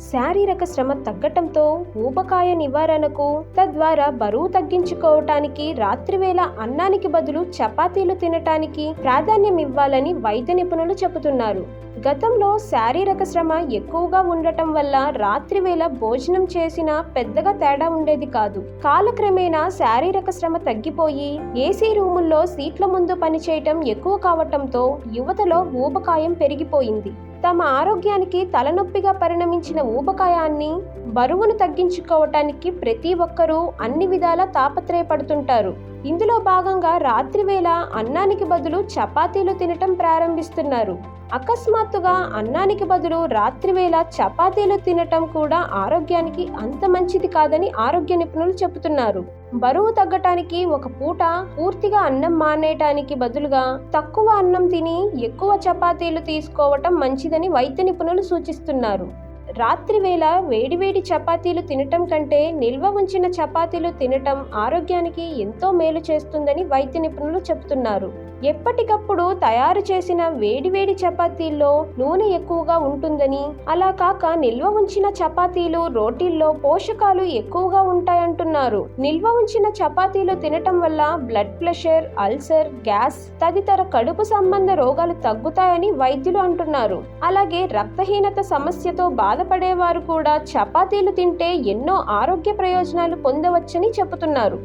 శారీరక శ్రమ తగ్గటంతో ఊబకాయ నివారణకు తద్వారా బరువు తగ్గించుకోవటానికి రాత్రివేళ అన్నానికి బదులు చపాతీలు తినటానికి ప్రాధాన్యం ఇవ్వాలని వైద్య నిపుణులు చెబుతున్నారు. గతంలో శారీరక శ్రమ ఎక్కువగా ఉండటం వల్ల రాత్రివేళ భోజనం చేసినా పెద్దగా తేడా ఉండేది కాదు. కాలక్రమేణా శారీరక శ్రమ తగ్గిపోయి ఏసీ రూముల్లో సీట్ల ముందు పనిచేయటం ఎక్కువ కావటంతో యువతలో ఊబకాయం పెరిగిపోయింది. తమ ఆరోగ్యానికి తలనొప్పిగా పరిణమించిన ఊబకాయాన్ని బరువును తగ్గించుకోవటానికి ప్రతి ఒక్కరూ అన్ని విధాలా తాపత్రయపడుతుంటారు. ఇందులో భాగంగా రాత్రివేళ అన్నానికి బదులు చపాతీలు తినటం ప్రారంభిస్తున్నారు. అకస్మాత్తుగా అన్నానికి బదులు రాత్రివేళ చపాతీలు తినటం కూడా ఆరోగ్యానికి అంత మంచిది కాదని ఆరోగ్య నిపుణులు చెబుతున్నారు. బరువు తగ్గటానికి ఒక పూట పూర్తిగా అన్నం మానేయటానికి బదులుగా తక్కువ అన్నం తిని ఎక్కువ చపాతీలు తీసుకోవటం మంచిదని వైద్య నిపుణులు సూచిస్తున్నారు. రాత్రివేళ వేడివేడి చపాతీలు తినటం కంటే నిల్వ ఉంచిన చపాతీలు తినటం ఆరోగ్యానికి ఎంతో మేలు చేస్తుందని వైద్య నిపుణులు చెబుతున్నారు. ఎప్పటికప్పుడు తయారు చేసిన వేడివేడి చపాతీల్లో నూనె ఎక్కువగా ఉంటుందని అలా కాక నిల్వ ఉంచిన చపాతీలు రోటీల్లో పోషకాలు ఎక్కువగా ఉంటాయంటున్నారు. నిల్వ ఉంచిన చపాతీలు తినటం వల్ల బ్లడ్ ప్రెషర్ అల్సర్ గ్యాస్ తదితర కడుపు సంబంధ రోగాలు తగ్గుతాయని వైద్యులు అంటున్నారు. అలాగే రక్తహీనత సమస్యతో బాధ బాధపడేవారు కూడా చపాతీలు తింటే ఎన్నో ఆరోగ్య ప్రయోజనాలు పొందవచ్చని చెబుతున్నారు.